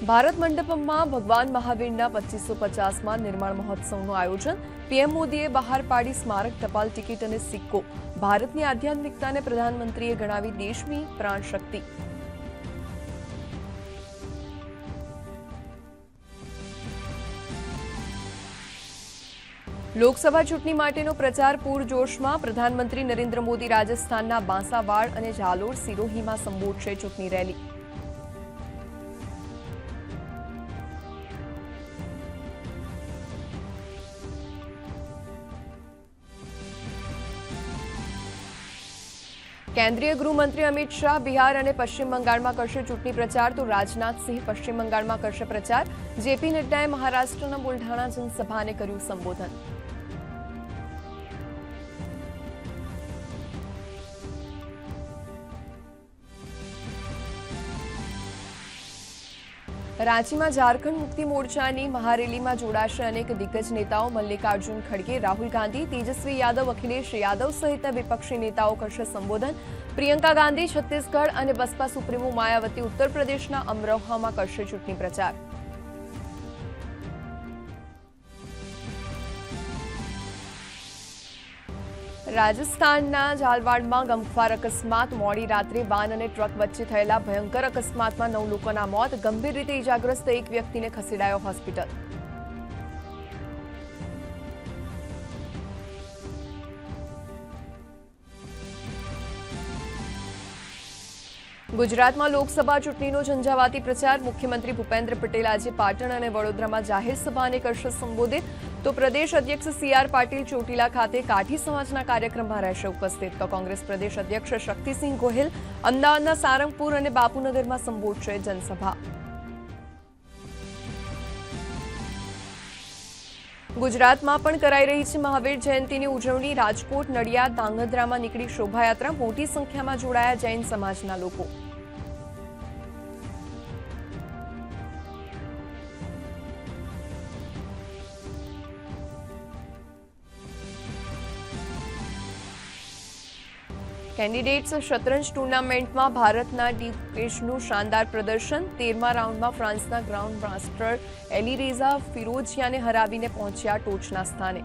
ભારત મંડપમમાં ભગવાન મહાવીરના પચીસો પચાસમાં નિર્માણ મહોત્સવનું આયોજન. પીએમ મોદીએ બહાર પાડી સ્મારક, ટપાલ ટિકિટ અને સિક્કો. ભારતની આધ્યાત્મિકતાને પ્રધાનમંત્રીએ ગણાવી દેશની પ્રાણ શક્તિ લોકસભા ચૂંટણી માટેનો પ્રચાર પૂરજોશમાં પ્રધાનમંત્રી નરેન્દ્ર મોદી રાજસ્થાનના બાંસાવાડ અને ઝાલોર સિરોહીમાં સંબોધશે ચૂંટણી રેલી. કેન્દ્રીય ગૃહમંત્રી અમિત શાહ બિહાર અને પશ્ચિમ બંગાળમાં કરશે ચૂંટણી પ્રચાર. તો રાજનાથસિંહ પશ્ચિમ બંગાળમાં કરશે પ્રચાર. જેપી નડ્ડાએ મહારાષ્ટ્રના બુલઢાણા જનસભાને કર્યું સંબોધન. રાંચીમાં ઝારખંડ મુક્તિ મોરચાની મહારેલીમાં જોડાશે અનેક દિગ્ગજ નેતાઓ. મલ્લિકાર્જુન ખડગે, રાહુલ ગાંધી, તેજસ્વી યાદવ, અખિલેશ યાદવ સહિત વિપક્ષી નેતાઓ કરશે સંબોધન. પ્રિયંકા ગાંધી છત્તીસગઢ અને બસપા સુપ્રીમો માયાવતી ઉત્તર પ્રદેશના અમરોહામાં કરશે ચૂંટણી પ્રચાર. રાજસ્થાનના ઝાલવાડમાં ગમખ્વાર અકસ્માત. મોડી રાત્રે વાન અને ટ્રક વચ્ચે થયેલા ભયંકર અકસ્માતમાં નવ લોકોના મોત. ગંભીર રીતે ઇજાગ્રસ્ત એક વ્યક્તિને ખસેડાયો હોસ્પિટલ. ગુજરાતમાં લોકસભા ચૂંટણીનો ઝંઝાવાતી પ્રચાર. મુખ્યમંત્રી ભૂપેન્દ્ર પટેલ આજે પાટણ અને વડોદરામાં જાહેર સભાને કરશે સંબોધિત. તો પ્રદેશ અધ્યક્ષ સી આર પાટીલ ચોટીલા ખાતે કાઠી સમાજના કાર્યક્રમમાં રહેશે ઉપસ્થિત. તો કોંગ્રેસ પ્રદેશ અધ્યક્ષ શક્તિસિંહ ગોહિલ, અમદાવાદના સારંગપુર અને બાપુનગરમાં સંબોધશે જનસભા. ગુજરાતમાં પણ કરાઈ રહી છે મહાવીર જયંતીની ઉજવણી. રાજકોટ, નડિયાદ, ધાંગધ્રામાં નીકળી શોભાયાત્રા. મોટી સંખ્યામાં જોડાયા જૈન સમાજના લોકો. કેન્ડિડેટ્સ શતરંજ ટુર્નામેન્ટમાં ભારતના ડીપેશનું શાનદાર પ્રદર્શન. તેરમા રાઉન્ડમાં ફ્રાન્સના ગ્રાઉન્ડ માસ્ટર એલિરેઝા ફિરોજિયાને હરાવીને પહોંચ્યા ટોચના સ્થાને.